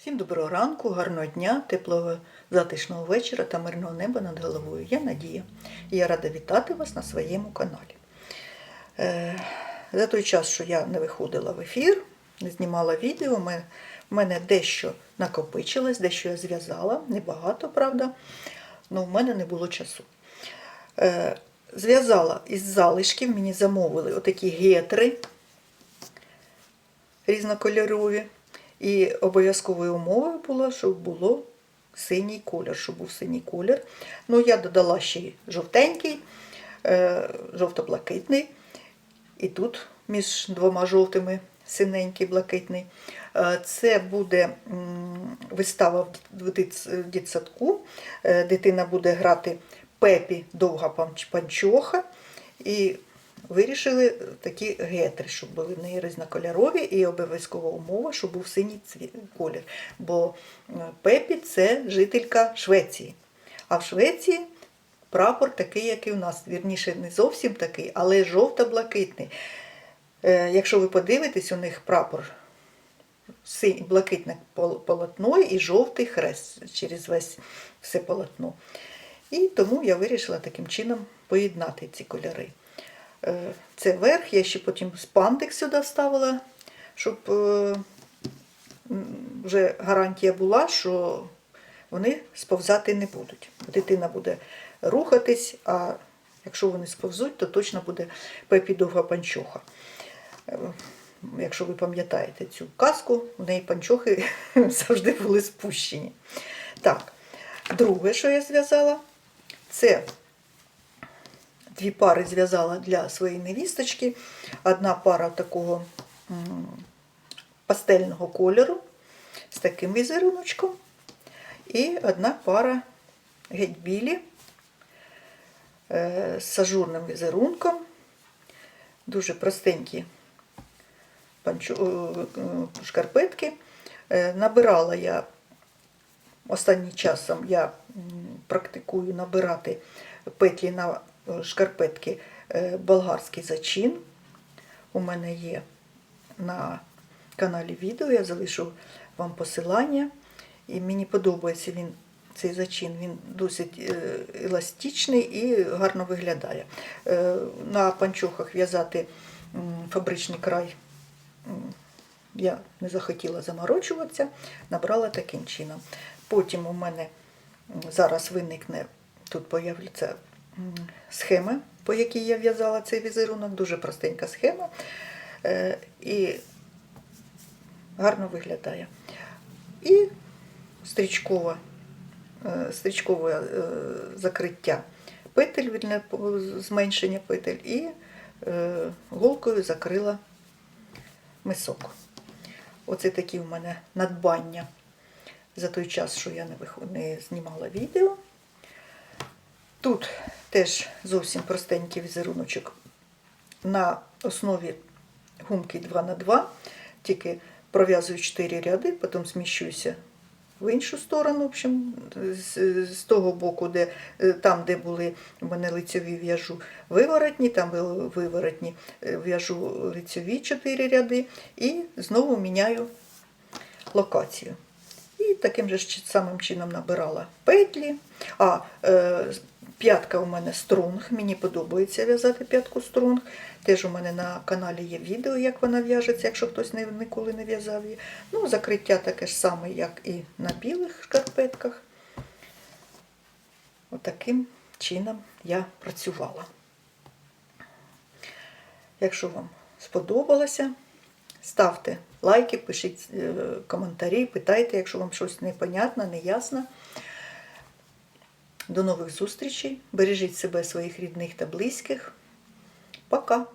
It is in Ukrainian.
Всім доброго ранку, гарного дня, теплого затишного вечора та мирного неба над головою. Я Надія. Я рада вітати вас на своєму каналі. Е, за той час, що я не виходила в ефір, не знімала відео, в мене дещо накопичилось, дещо я зв'язала, небагато, правда, але в мене не було часу. Е, зв'язала із залишків, мені замовили отакі гетри різнокольорові. І обов'язковою умовою було, щоб було синій колір, щоб був синій колір. Ну, я додала ще жовтенький, е, жовто-блакитний. І тут між двома жовтими синенький, блакитний. Е, Це буде вистава в дитсадку. Е, Дитина буде грати Пепі довга панчоха. І вирішили такі гетри, щоб були в неї різнокольорові і обов'язкова умова, щоб був синій колір. Бо е, Пепі це жителька Швеції. А в Швеції прапор такий, як і у нас. Вірніше, не зовсім такий, але жовто-блакитний. Е, Якщо ви подивитесь, у них прапор блакитне полотно і жовтий хрест через весь все полотно. І тому я вирішила таким чином поєднати ці кольори. Е, Це верх, я ще потім спандик сюди вставила, щоб е, вже гарантія була, що вони сповзати не будуть. Дитина буде рухатись, а якщо вони сповзуть, то точно буде пепі панчоха. Е, Якщо ви пам'ятаєте цю казку, в неї панчохи завжди були спущені. Так, друге, що я зв'язала, це дві пари зв'язала для своєї невісточки. Одна пара такого пастельного кольору з таким візеруночком. І одна пара геть білі е, з ажурним візерунком. Дуже простенькі е, е, шкарпетки. Набирала я останнім часом я практикую набирати петлі на шкарпетки е, болгарський зачин. У мене є на каналі відео, я залишу вам посилання. І мені подобається він, цей зачин, він досить е, еластичний і гарно виглядає. Е, На панчохах в'язати фабричний край я не захотіла заморочуватися, набрала таким чином. Потім у мене зараз виникне, тут появляться схеми, по якій я в'язала цей візерунок, дуже простенька схема. Е, І гарно виглядає. І стрічкове, е, стрічкове е, закриття петель, зменшення петель, і е, голкою закрила мисок. Оце такі в мене надбання за той час, що я не знімала відео. Тут теж зовсім простенький візеруночок на основі гумки 2х2, тільки пров'язую 4 ряди, потім зміщуюся в іншу сторону, в общем, з, того боку, де, е, там, де були в мене лицьові в'яжу виворотні, там виворотні, е, в'яжу лицьові 4 ряди і знову міняю локацію. І таким же самим чином набирала петлі. А е, п'ятка у мене струнг. Мені подобається в'язати п'ятку струнг. Теж у мене на каналі є відео, як вона в'яжеться, якщо хтось ніколи не в'язав її. Ну, закриття таке ж саме, як і на білих шкарпетках. Отаким чином я працювала. Якщо вам сподобалося, ставте лайки, пишіть е, коментарі, питайте, якщо вам щось непонятно, неясно. До нових зустрічей. Бережіть себе, своїх рідних та близьких. Пока!